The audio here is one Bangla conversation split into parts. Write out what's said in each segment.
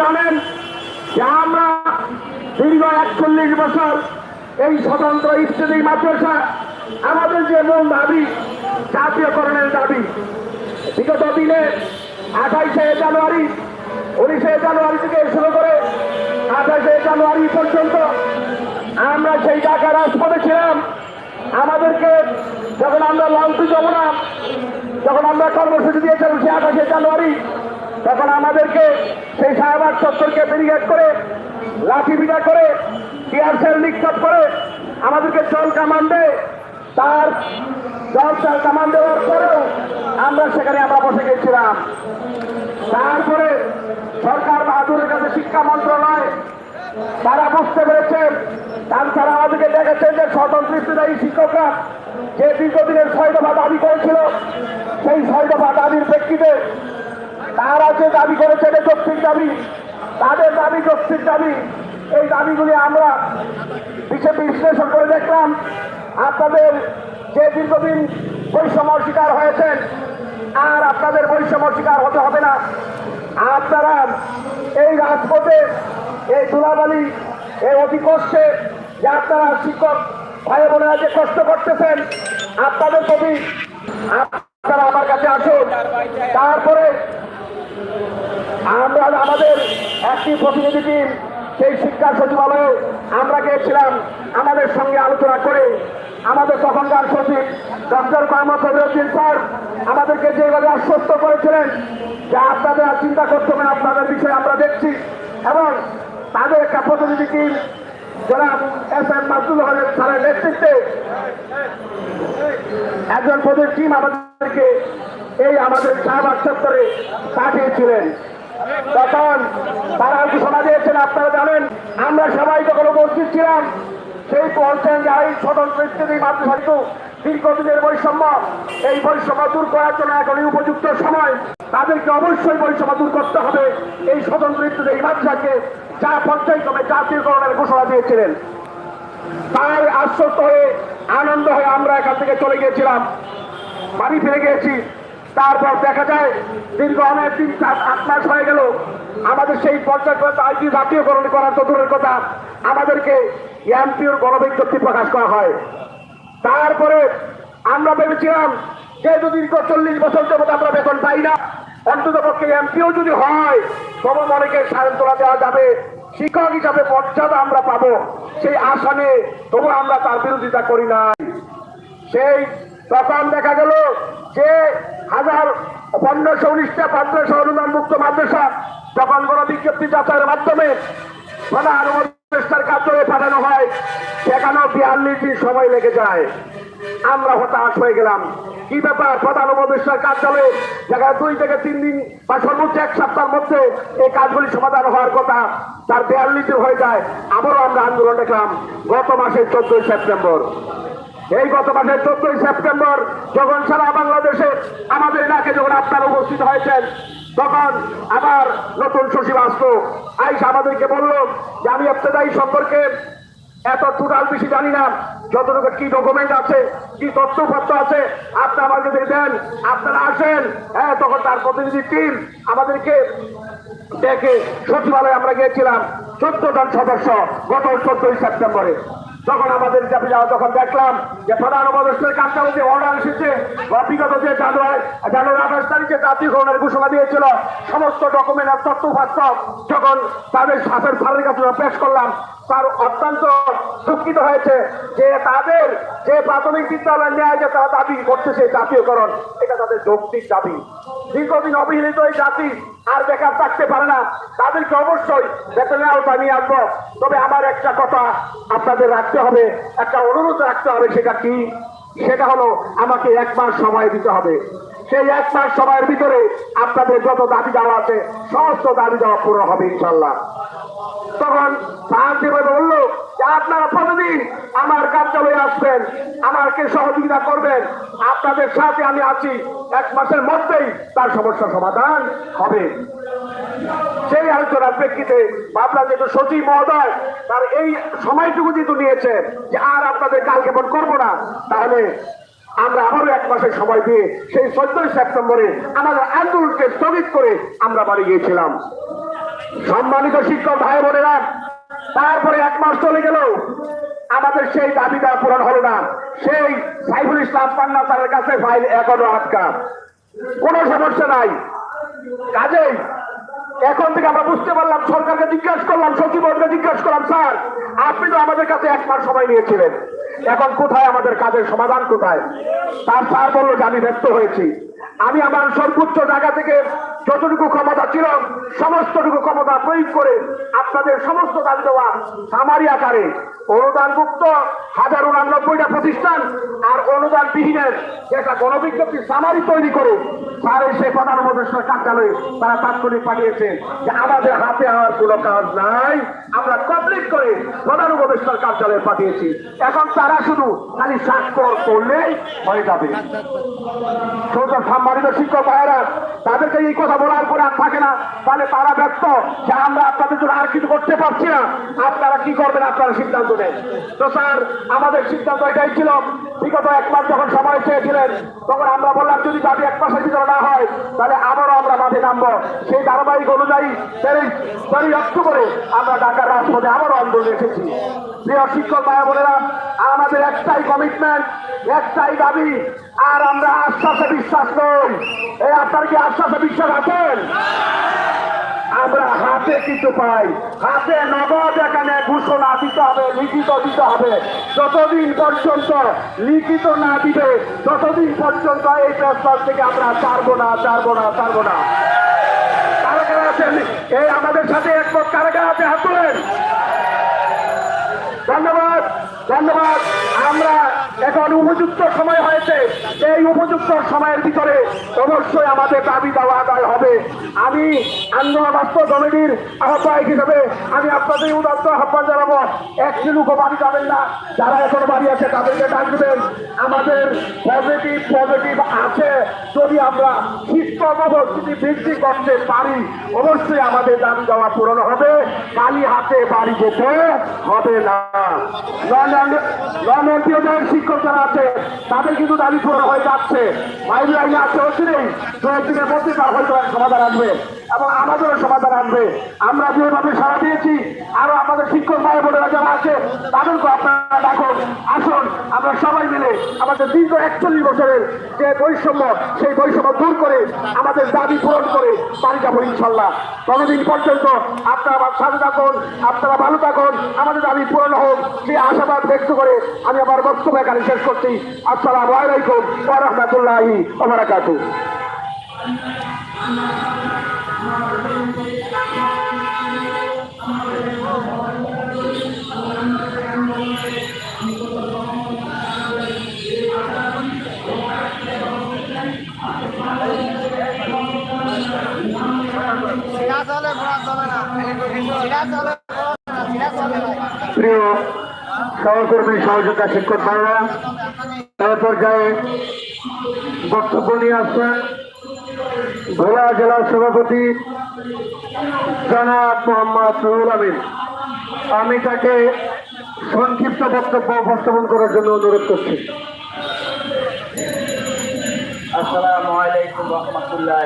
জানেন যে আমরা দীর্ঘ একচল্লিশ বছর এই স্বতন্ত্র ইত্যাদি মাদ্রাসা, আমাদের যে মূল দাবি, জাতীয়করণের দাবি, বিগত দিনে আঠাইশে জানুয়ারি, উনিশে জানুয়ারি থেকে শুরু করে আঠাশে জানুয়ারি পর্যন্ত আমরা সেই ঢাকা রাজপথে ছিলাম। আমাদেরকে যখন আমরা লঞ্চে যাব না যখন আমরা কর্মসূচি দিয়েছিলাম সে আঠাশে জানুয়ারি তখন আমাদেরকে সেই সাহেবাগ চত্বরকে ব্যারিকেড করে, লাঠি বিটা করে টিয়ার নিক্ষেপ করে, আমাদেরকে জল কামান দেয়। তার জল চাল কামান দেওয়ার পরেও আমরা সেখানে আমরা বসে গেছিলাম। তারপরে সরকার বাহাদুরের কাছে শিক্ষা মন্ত্রণালয়, তারা বুঝতে পেরেছে তার তারা আমাদেরকে দেখেছেন যে স্বতন্ত্র ইত্যাদি শিক্ষকরা যে দীর্ঘদিনের ছয় দফা দাবি করেছিল, সেই ছয় দফা দাবির প্রেক্ষিতে তারা যে দাবি করেছে এটা যৌক্তিক দাবি। তাদের দাবি যৌক্তিক দাবি। এই দাবিগুলি আমরা বিশেষ বিশ্লেষণ করে দেখলাম। আপনাদের যে দীর্ঘদিন বৈষম্য শিকার হয়েছেন, আর আপনাদের বৈষম্য শিকার হতে হবে না। আপনারা এই রাজপথে, এই ধুলাবালি, এই অতি কষ্টে যে আপনারা শিক্ষক ভাই বোনেরা যে কষ্ট করতেছেন, আপনাদের প্রতি আপনারা আমার কাছে আসুন। তারপরে আমরা আমাদের একটি প্রতিনিধি টিম, সেই শিক্ষা সচিবালয়ে আমরা গিয়েছিলাম আমাদের সঙ্গে আলোচনা করে আমাদের তখনকার সচিব ডক্টর মোহাম্মদ সবিউদ্দিন স্যার আমাদেরকে যেভাবে আশ্বস্ত করেছিলেন যে আপনাদের আর চিন্তা করতে হবে আপনাদের বিষয়ে আমরা দেখছি এবং তাদের একটা প্রতিনিধি টিম যারা এস এম মাসুল হলের স্যারের নেতৃত্বে একজন প্রধান টিম আমাদেরকে এই আমাদের শাহবাগ চত্বরে পাঠিয়েছিলেন। তখন তারা ঘোষণা দিয়েছেন আপনারা জানেন, আমরা সবাই যখন উপস্থিত ছিলাম, সেই বলছেন যে এই স্বতন্ত্র ইত্যাদি মাতৃভাষিত দীর্ঘদিনের বৈষম্য, এই বৈষম্য দূর করার জন্য এখনই উপযুক্ত সময়। তাদেরকে অবশ্যই বৈষম্য দূর করতে হবে। এই স্বতন্ত্র ইত্যাদি মাতৃভাষাকে যা পর্যায়ক্রমে জাতীয়করণের ঘোষণা দিয়েছিলেন। তাই আশ্বস্ত হয়ে, আনন্দ হয়ে আমরা এখান থেকে চলে গিয়েছিলাম। বাড়ি ফিরে গিয়েছি। তারপর দেখা যায়, দীর্ঘ অনেক দিন আট মাস হয়ে গেল। আমাদের সেই পর্যায়ক্রমে আইটি জাতীয়করণ করার তো দূরের কথা। আমাদেরকে এমপিওর গণবিজ্ঞপ্তি প্রকাশ করা হয়। তারপরে আমরা ভেবেছিলাম যেহেতু দীর্ঘ চল্লিশ বছর যাবত আমরা বেতন পাই না, অন্তত পক্ষে এমপিও যদি হয়, তবে অনেকে সায়ন্তনা দেওয়া যাবে। শিক্ষক হিসাবে মর্যাদা আমরা পাবো। সেই আশা নিয়ে তবু আমরা তার বিরোধিতা করি না সেই তখন দেখা গেল যে হাজার পনেরোশো উনিশটা মাদ্রাসা অনুদান মুক্ত মাদ্রাসা তখন কোনো বিজ্ঞপ্তি যাচাইয়ের মাধ্যমে প্রধান উপদেষ্টার কার্যালয়ে পাঠানো হয়, সেখানেও বিয়াল্লিশ দিন সময় লেগে যায়। আমরা হতাশ হয়ে গেলাম। কি ব্যাপার? প্রধান উপদেষ্টার কার্যালয়ে যেখানে দুই থেকে তিন দিন বা সর্বোচ্চ এক সপ্তাহের মধ্যে এই কাজগুলি সমাধান হওয়ার কথা তার বিয়াল্লিশ দিন হয়ে যায়, আবারও আমরা আন্দোলন দেখলাম গত মাসের চোদ্দই সেপ্টেম্বর। এই গত মাসের চোদ্দই সেপ্টেম্বর যখন সারা বাংলাদেশে আমাদের এলাকায় যখন আপনারা উপস্থিত হয়েছেন, তখন আবার নতুন সচিব আসলো আইস আমাদেরকে বলল যে, আমি আপনাদের সম্পর্কে এত টোটাল বেশি জানি না। যতটুকু কি ডকুমেন্ট আছে, কি তথ্যপত্র আছে, আপনি আমাদের দেন, আপনারা আসেন। হ্যাঁ তখন তার প্রতিনিধি টিম আমাদেরকে দেখে সচিবালয়ে আমরা গিয়েছিলাম। চোদ্দ জন সদস্য গত চোদ্দই সেপ্টেম্বরে। তখন আমাদের যখন দেখলাম যে প্রধান উপদেষ্টার কার্যালয় যে অর্ডার এসেছে। বা বিগত যে জানুয়ারি জানুয়ারি আঠাশ তারিখে জাতীয়করণের ঘোষণা দিয়েছিল, সমস্ত ডকুমেন্ট আর তথ্যপাত্র যখন তাদের শাসের স্যারের কাছে পেশ করলাম, তার অত্যন্ত দুঃখিত হয়েছে যে তাদের যে প্রাথমিক বিদ্যালয় ন্যায় যে তারা দাবি করতেছে জাতীয়করণ, এটা তাদের যৌক্তিক দাবি। দীর্ঘদিন অবহেলিত এই জাতি আর বেকার থাকতে পারে না। তাদেরকে অবশ্যই বেতনের আওতায় নিয়ে আসব। তবে আমার একটা কথা আপনাদের রাখতে হবে, একটা অনুরোধ রাখতে হবে সেটা কি? সেটা হলো আমাকে এক মাস সময় দিতে হবে। সেই এক মাস সময়ের ভিতরে আপনাদের যত দাবি দেওয়া আছে, সমস্ত দাবি দেওয়া পুরো হবে ইনশাল্লাহ তখন সাহায্যে বলল যে আপনারা প্রতিদিন আমার কার্যালয়ে আসবেন, আমাকে সহযোগিতা করবেন, আপনাদের সাথে আমি আছি। এক মাসের মধ্যেই তার সমস্যা সমাধান হবে। সেই আলোচনার প্রেক্ষিতে ভাবলাম যেহেতু সচিব মহোদয়, তার এই সময়টুকু যেহেতু নিয়েছে যে আর আপনাদের কাল কেমন করব না, তাহলে আমরা আবারও এক মাসের সময় দিয়ে সেই চোদ্দই সেপ্টেম্বরে আমাদের আন্দোলনকে স্থগিত করে আমরা বাড়ি গিয়েছিলাম। সম্মানিত শিক্ষক ভাই বোনেরা তারপরে এক মাস চলে গেল। আমাদের সেই দাবিটা পূরণ হলো না। সেই সাইফুল ইসলাম পান্না তার কাছে ফাইল এখনও আটকা। কোনো সমস্যা নাই। কাজেই এখন থেকে আমরা বুঝতে পারলাম, সরকারকে জিজ্ঞাসা করলাম সচিবকে জিজ্ঞাসা করলাম, স্যার, আপনি তো আমাদের কাছে এক মাস সময় নিয়েছিলেন। এখন কোথায় আমাদের কাজের সমাধান কোথায়? তার স্যার বলল, যে আমি ব্যস্ত হয়েছি। আমি আমার সর্বোচ্চ জায়গা থেকে যতটুকু ক্ষমতা ছিল সমস্তটুকু ক্ষমতা প্রয়োগ করে আপনাদের সমস্ত দাবি দেওয়া সামারি আকারে অনুদান মুক্ত হাজার উনানব্বইটা প্রতিষ্ঠান আর অনুদান বিহীনের একটা গণবিজ্ঞপ্তি সামারি তৈরি করে স্যার এসে প্রধান উপদেষ্টার কার্যালয়ে তারা তাৎক্ষণিক পাঠিয়েছে যে আমাদের হাতে আর কোনো কাজ নাই, আমরা কমপ্লিট করে প্রধান উপদেষ্টার কার্যালয়ে পাঠিয়েছি। এখন তারা শুধু খালি স্বাক্ষর করলেই হয়ে যাবে। ছোট সম্মানিত শিক্ষক ভাইয়েরা, তাদেরকে এই কথা বলার পরে আর থাকে না, তাহলে তারা ব্যস্ত যে আমরা আপনাদের জন্য আর কিছু করতে পারছি না। আপনারা কি করবেন? আপনারা সিদ্ধান্ত নেন তো স্যার, আমাদের সিদ্ধান্ত এটাই ছিল। বিগত এক মাস যখন সময় চেয়েছিলেন, তখন আমরা বললাম, যদি দাবি এক মাসের ভিতরে না হয়, তাহলে আবারও আমরা মাঠে নামবো। সেই ধারাবাহিক অনুযায়ী তেইশ অক্টোবরে আমরা ঢাকার রাজপথে আবারও আন্দোলনে এসেছি। প্রিয় শিক্ষক ভাই বোনেরা, আমাদের একটাই কমিটমেন্ট একটাই দাবি, আর আমরা আশ্বাসে বিশ্বাস নই। এই আপনার কি আশ্বাসে বিশ্বাস আছেন? আমরা হাতে কিছু পাই। হাতে নগদ এখানে ঘোষণা দিতে হবে, লিখিত দিতে হবে। যতদিন পর্যন্ত লিখিত না দিবে, ততদিন পর্যন্ত এই প্রস্তাব থেকে আমরা ছাড়বো না ছাড়বো না ছাড়বো না। কারা কারা আছেন, এই আমাদের সাথে একমত কারা কারা আছে, হাত ধন্যবাদ ধন্যবাদ। আমরা এখন উপযুক্ত সময় হয়েছে। এই উপযুক্ত সময়ের ভিতরে অবশ্যই আমাদের দাবি দেওয়া আদায় হবে। আমি আন্দোলন রাষ্ট্র কমিটির আহ্বায়ক হিসেবে আমি আপনাদের উদাত্ত আহ্বান জানাব। এক লোকও বাড়ি যাবেন না। যারা এখন বাড়ি আছে, তাদেরকে ডাকবেন আমাদের পজিটিভ পজিটিভ আছে, যদি আমরা শিক্ষক যদি বৃদ্ধি করতে পারি, অবশ্যই আমাদের দাবি দেওয়া পূরণ হবে। কালি হাতে বাড়ি যেতে হবে না। নন শিক্ষক যারা আছে, তাদের কিন্তু দাবি পূরণ হয়ে যাচ্ছে। মাইল লাইনে আছে, অচিরেই দু একদিনের মধ্যে তার হয়তো সমাধান আসবে। এবং আমাদেরও সমাধান আসবে। আমরা যেভাবে সারা দিয়েছি, আরও আমাদের শিক্ষক ভাই বোনেরা যারা আছে তাদেরকে আপনারা ডাকুন। আসুন, আমরা সবাই মিলে আমাদের দীর্ঘ একচল্লিশ বছরের যে বৈষম্য, সেই বৈষম্য দূর করে আমাদের দাবি পূরণ করে বাড়ি যাব ইনশাল্লাহ। ততদিন পর্যন্ত আপনারা আমার সাথে থাকুন, আপনারা ভালো থাকুন, আমাদের দাবি পূরণ হোক, সেই আশাবাদ ব্যক্ত করে আমি আমার বক্তব্য এখানে শেষ করছি। আসসালামু আলাইকুম ওয়া রাহমাতুল্লাহি ওয়া বারাকাতুহু। প্রিয় সহকর্মী সহযোগিতা শিক্ষক ভাইরা এই পর্যায়ে বক্তব্য নিয়ে আসছেন ভোলা জেলার সভাপতি জনাব মোহাম্মদ রুহুল আমিন। আমি তাকে সংক্ষিপ্ত বক্তব্য উপস্থাপন করার জন্য অনুরোধ করছি। আসসালামু আলাইকুম রহমতুল্লাহ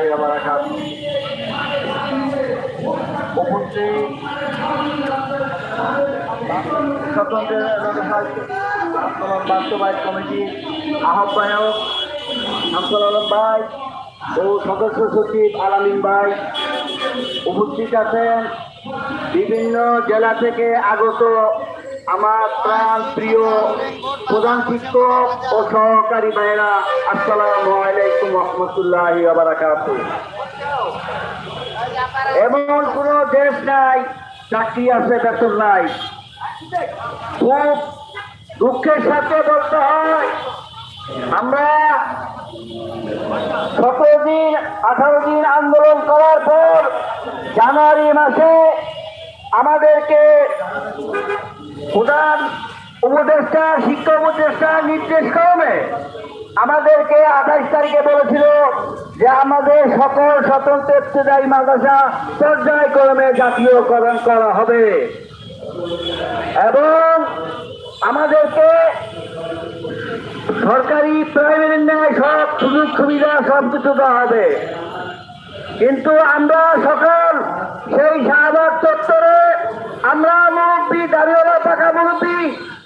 উপস্থিত স্বতন্ত্র বাস্তবায়ন কমিটির আহ্বায়ক ভাই ও সদস্য সচিব আলামিন ভাই উপস্থিত আছেন। বিভিন্ন জেলা থেকে আগত আমার প্রাণ প্রিয় প্রধান শিক্ষক ও সহকারী ভাইরা আসসালামু আলাইকুম রহমতুল্লাহ বারাকাত এমন কোন দেশ নাই, চাকরি আছে, বেতন নাই। খুব দুঃখের সাথে বলতে হয়, আমরা সতেরো আঠারো দিন আন্দোলন করার পর জানুয়ারি মাসে আমাদেরকে প্রধান উপদেষ্টা শিক্ষা উপদেষ্টা নির্দেশ ক্রমে আমাদেরকে আঠাইশ তারিখে বলেছিল যে আমাদের সকল স্বতন্ত্র মাদ্রাসা পর্যায়ক্রমে জাতীয়করণ করা হবে। এবং আমাদেরকে সরকারি প্রাইভেট ন্যায় সব সুযোগ সুবিধা সব কিছু দেওয়া হবে কিন্তু আমরা সকল সেই শাহবাগ চত্বরে আমরা মুরব্বী দাঁড়িয়েলা পাকা মুরব্বী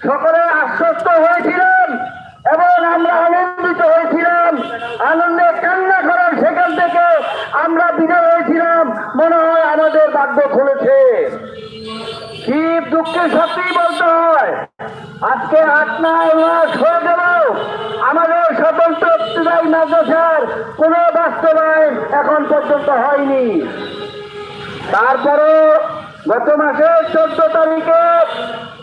সকলে আশ্বস্ত হয়েছিলাম এবং আমরা আনন্দিত হয়েছিলাম। আনন্দে কান্না করার সেখান থেকে আমরা বিদায় হয়েছিলাম। মনে হয় আমাদের ভাগ্য খুলেছে। কি দুঃখের সত্যিই বলতে হয়? আজকে আট নয় মাস হয়ে গেল। আমাদের স্বতন্ত্র মাদ্রাসার কোন বাস্তবায়ন এখন পর্যন্ত হয়নি। তারপরে গত মাসের চোদ্দ তারিখে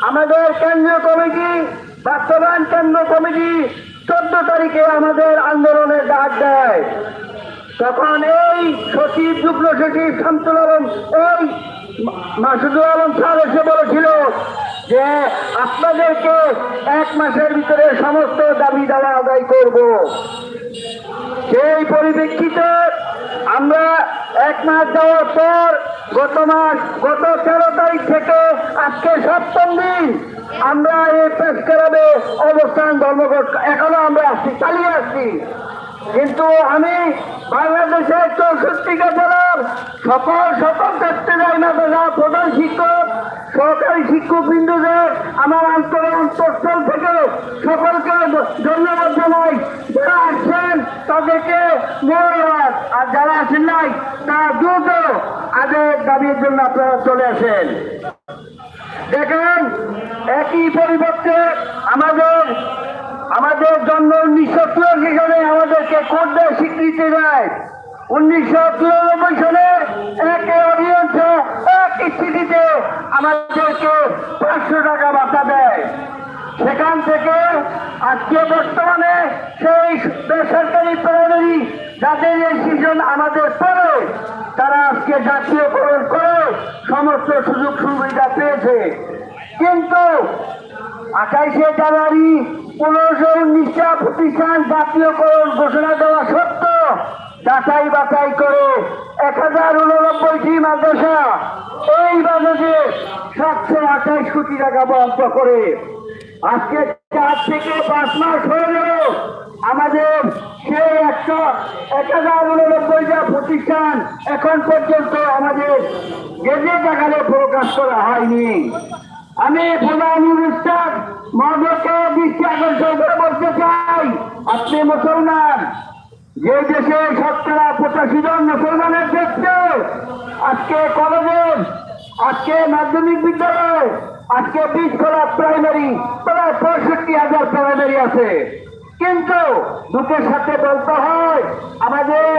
আমাদের কেন্দ্রীয় কমিটি, বাস্তবায়ন কেন্দ্র কমিটি চোদ্দ তারিখে আমাদের আন্দোলনের ডাক দেয়। তখন এই সচিব, যুগ্ম সচিব শামসুল আলম মা- মাসুদুল আলম স্যার এসে বলেছিল যে আপনাদেরকে এক মাসের ভিতরে সমস্ত দাবি দাওয়া আদায় করব। সেই পরিপ্রেক্ষিতে আমরা এক মাস যাওয়ার পর গত মাস, গত তেরো তারিখ থেকে আজকে সপ্তম দিন আমরা এই প্রেস ক্লাবে অবস্থান ধর্মঘট এখনও আমরা আসছি, চালিয়ে আসছি। কিন্তু আমি বাংলাদেশের চৌষট্টিটা জেলার সকল সকল যাই না দাদা প্রধান শিক্ষক, সহকারী শিক্ষক বিন্দুদের আমার অন্তর অন্তঃস্থল থেকে সকলকে ধন্যবাদ জানাই। যারা আসছেন তাদেরকে ধন্যবাদ। আর যারা আসেন নাই, তারা দ্রুত আদের দাবির জন্য আপনারা চলে আসেন। দেখেন, একই পরিবর্তে আমাদের আমাদের জন্য উনিশশো চুরাশি সালে আমাদেরকে কোর্টের স্বীকৃতি দেয়। উনিশশো চুরানব্বই সালে এক অডিয়েন্সে এক স্থিতিতে আমাদেরকে পাঁচশো টাকা ভাতা দেয়। সেখান থেকে আজকে বর্তমানে সেই বেসরকারি প্রাইমারি যাদের এই সিজন আমাদের পরে তারা আজকে জাতীয়করণ করে সমস্ত সুযোগ সুবিধা পেয়েছে। কিন্তু আঠাইশে জানুয়ারি পনেরোশো উনিশটা প্রতিষ্ঠান জাতীয়করণ ঘোষণা দেওয়া সত্ত্বেও যাচাই বাছাই করে এক হাজার উননব্বইটি মাদ্রাসা এই বাজেটে সাতশো আঠাইশ কোটি টাকা বরাদ্দ করে। আজকে চার থেকে পাঁচ মাস হয়ে গেল আমাদের সেই একশো এক হাজার উননব্বইটা প্রতিষ্ঠান এখন পর্যন্ত আমাদের গেজেট আকারে প্রকাশ করা হয়নি। আমি প্রধান অনুষ্ঠান মহাদেবকে দৃষ্টি আকর্ষণ করে বলতে চাই। আপনি মুসলমান, যে দেশে শতকরা পঁচাশি জন মুসলমানের ক্ষেত্রে আজকে কলেজে, আজকে মাধ্যমিক বিদ্যালয়, আজকে বিশ কলা প্রাইমারি প্রায় পঁয়ষট্টি হাজার প্রাইমারি আছে। কিন্তু দুটোর সাথে বলতে হয়, আমাদের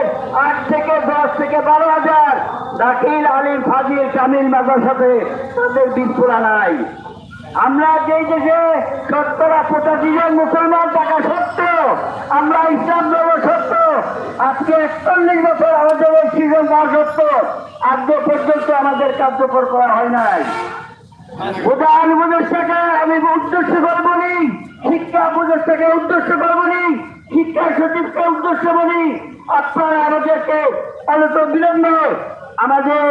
আট থেকে দশ থেকে বারো হাজার দাখিল আলিম ফাজিল কামিল মাদ্রাসাতে তাদের বীজ পোড়া নাই আমরা যেই দেশে শতকরা পঁচাশি জন মুসলমান থাকা সত্ত্বেও, আমরা ইসলাম ধর্ম সত্য আজকে একচল্লিশ বছর আমাদের এই সিজন না সত্য আদ্য পর্যন্ত আমাদের কার্যকর করা হয় নাই। উপদেষ্টাকে আমি উদ্দেশ্য করব নি শিক্ষা উপদেষ্টাকে উদ্দেশ্য করব নি। শিক্ষা সচিবকে উদ্দেশ্য বলি আপনারা আমাদেরকে অনত বিলম্বে আমাদের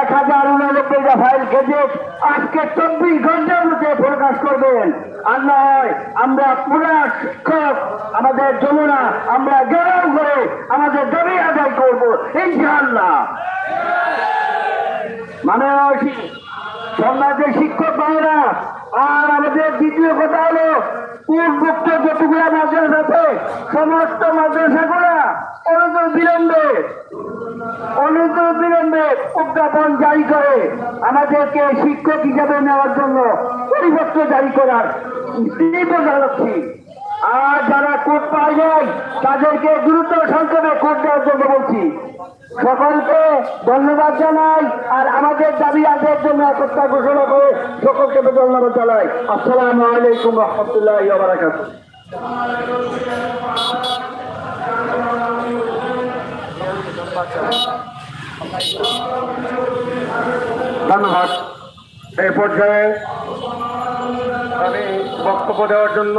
এক হাজার উনানব্বইটা ফাইল গেজেট আজকে চব্বিশ ঘণ্টার মধ্যে প্রকাশ করবেন। আর নয়, আমরা পুরা শিক্ষক, আমাদের যমুনা, আমরা গেরাও করে আমাদের দাবি আদায় করব। ইনশাআল্লাহ। মানে সমাজের শিক্ষক ভাইরা আর আমাদের দ্বিতীয় কথা হলো পূর্বোক্ত যতগুলা মাদ্রাসা আছে, সমস্ত মাদ্রাসাগুলা অনন্ত বিলম্বে অনন্ত বিলম্বে প্রজ্ঞাপন জারি করে আমাদেরকে শিক্ষক হিসাবে নেওয়ার জন্য পরিপত্র জারি করার তীব্র জানাচ্ছি। আর যারা কোর্ট পায় যায় তাদেরকে দ্রুত সংক্ষেপে কোর্ট দেওয়ার জন্য বলছি। সকলকে ধন্যবাদ জানাই, আর আমাদের দাবি আদায়ের জন্য একতা ঘোষণা করে সকলকে ধন্যবাদ জানাই। আসসালামু আলাইকুম রহমতুল্লাহ বারাকাত ধন্যবাদ। এই পর্যায়ে আমি বক্তব্য দেওয়ার জন্য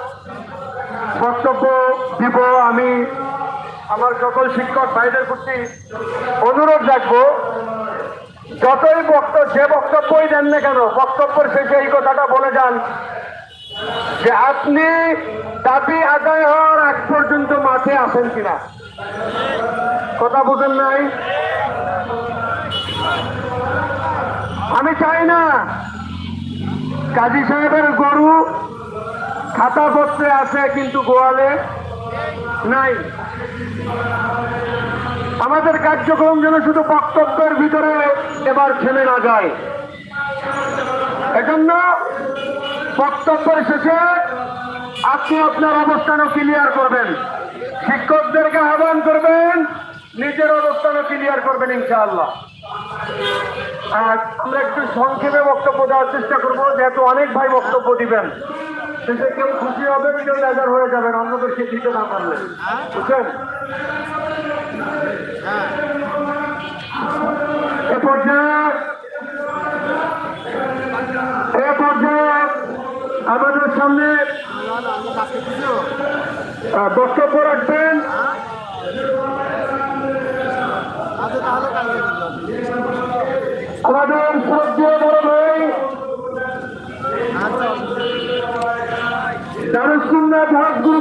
বক্তব্য দিব আমি। আমার সকল শিক্ষক ভাইদের প্রতি অনুরোধ রাখব, যতই বক্তব্য যে বক্তব্যই দেন না কেন, বক্তব্যের শেষে এই কথাটা বলে যান যে আপনি দাবি আদায় হওয়ার আগ পর্যন্ত মাঠে আসেন কিনা। কথা বুঝেন নাই? আমি চাই না কাজী সাহেবের গরু খাতাপত্রে আছে কিন্তু গোয়ালে নাই। আমাদের কার্যক্রম যেন শুধু বক্তব্যের ভিতরে এবার থেমে না যায়। এজন্য বক্তব্যের শেষে আপনি আপনার অবস্থানও ক্লিয়ার করবেন। শিক্ষকদেরকে আহ্বান করবেন, নিজের অবস্থানও ক্লিয়ার করবেন ইনশাআল্লাহ। আমরা একটু সংক্ষেপে বক্তব্য দেওয়ার চেষ্টা করব, যেহেতু অনেক ভাই বক্তব্য দিবেন। শেষে কেউ খুশি হবেন কেউ লেজার হয়ে যাবেন অন্যদেরকে দিতে না পারলে বুঝছেন? আমাদের সামনে বক্তব্য রাখবেন। আমাদের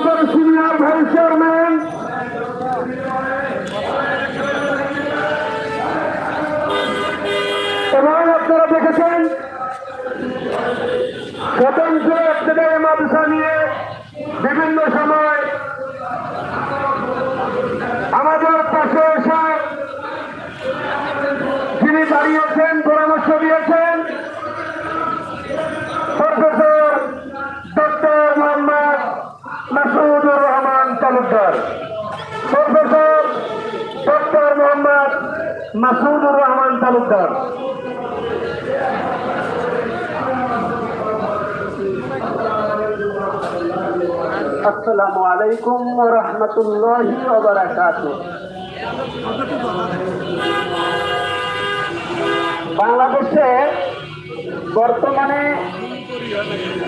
বড় চেয়ারম্যান দেখেছেন স্বতন্ত্র নিয়ে বিভিন্ন সময় আমাদের পাশে এসে যিনি দাঁড়িয়েছেন পরামর্শ দিয়েছেন professor doctor Mohammad Masudur Rahman Talukdar professor doctor Mohammad Masudur Rahman Talukdar. আসসালামু আলাইকুম রহমতুল্লাহি বাংলাদেশে বর্তমানে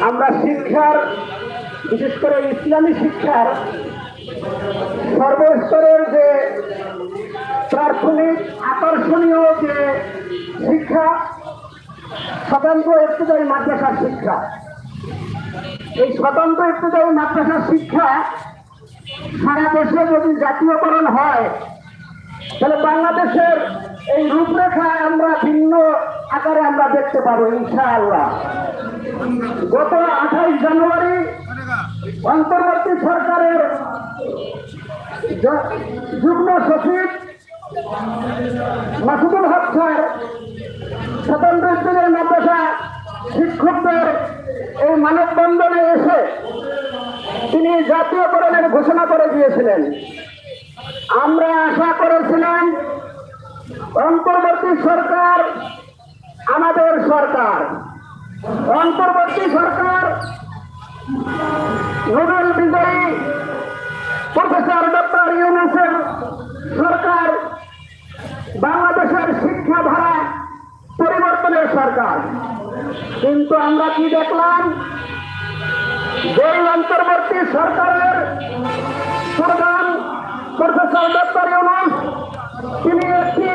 আমরা শিক্ষার বিশেষ করে ইসলামী শিক্ষার সর্বস্তরের যে প্রাথমিক আকর্ষণীয় যে শিক্ষা, স্বতন্ত্র ইত্তেদায়ী মাদ্রাসার শিক্ষা। এই স্বতন্ত্র ইত্তেদায়ী মাদ্রাসার শিক্ষা সারা দেশে যদি জাতীয়করণ হয়, তাহলে বাংলাদেশের এই রূপরেখা আমরা ভিন্ন আকারে আমরা দেখতে পাবো, ইনশাআল্লাহ। গত আঠাইশ জানুয়ারি অন্তর্বর্তী সরকারের যুগ্ম সচিব মাসুদুল হক স্যার, স্বতন্ত্র স্কুলের মাদ্রাসা শিক্ষকদের এই মানববন্ধনে এসে তিনি জাতীয়করণের ঘোষণা করে দিয়েছিলেন। আমরা আশা করেছিলাম অন্তর্বর্তী সরকার আমাদের সরকার। অন্তর্বর্তী সরকার নোবেল বিজয়ী প্রফেসর ডক্টর ইউনুসের সরকার, বাংলাদেশের শিক্ষা ধারা পরিবর্তনের সরকার। কিন্তু আমরা কি দেখলাম? গরিব অন্তর্বর্তী সরকারের প্রধান প্রফেসর ডক্টর ইউনুস, তিনি একটি